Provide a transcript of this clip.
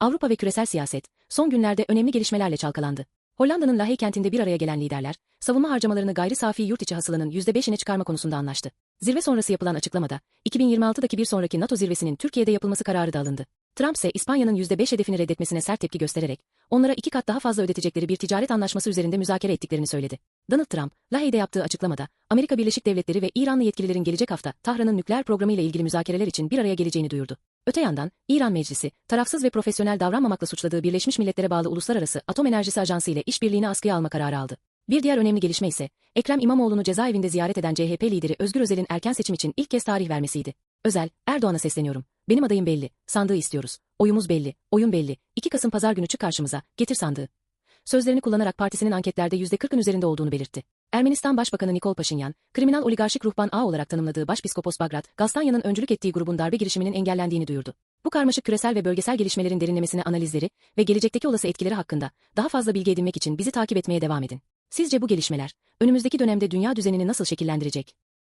Avrupa ve küresel siyaset, son günlerde önemli gelişmelerle çalkalandı. Hollanda'nın Lahey kentinde bir araya gelen liderler, savunma harcamalarını gayri safi yurt içi hasılanın %5'ine çıkarma konusunda anlaştı. Zirve sonrası yapılan açıklamada, 2026'daki bir sonraki NATO zirvesinin Türkiye'de yapılması kararı da alındı. Trump ise İspanya'nın %5 hedefini reddetmesine sert tepki göstererek, onlara iki kat daha fazla ödetecekleri bir ticaret anlaşması üzerinde müzakere ettiklerini söyledi. Donald Trump, Lahey'de yaptığı açıklamada, Amerika Birleşik Devletleri ve İranlı yetkililerin gelecek hafta Tahran'ın nükleer programı ile ilgili müzakereler için bir araya geleceğini duyurdu. Öte yandan, İran Meclisi, tarafsız ve profesyonel davranmamakla suçladığı Birleşmiş Milletler'e bağlı Uluslararası Atom Enerjisi Ajansı ile işbirliğini askıya alma kararı aldı. Bir diğer önemli gelişme ise, Ekrem İmamoğlu'nu cezaevinde ziyaret eden CHP lideri Özgür Özel'in erken seçim için ilk kez tarih vermesiydi. Özel, Erdoğan'a sesleniyorum. Benim adayım belli, sandığı istiyoruz. Oyumuz belli, oyun belli. 2 Kasım pazar günü çık karşımıza, getir sandığı. Sözlerini kullanarak partisinin anketlerde %40'ın üzerinde olduğunu belirtti. Ermenistan Başbakanı Nikol Paşinyan, kriminal oligarşik ruhban ağ olarak tanımladığı Başpiskopos Bagrat, Gastanya'nın öncülük ettiği grubun darbe girişiminin engellendiğini duyurdu. Bu karmaşık küresel ve bölgesel gelişmelerin derinlemesine analizleri ve gelecekteki olası etkileri hakkında daha fazla bilgi edinmek için bizi takip etmeye devam edin. Sizce bu gelişmeler, önümüzdeki dönemde dünya düzenini nasıl şekillendirecek?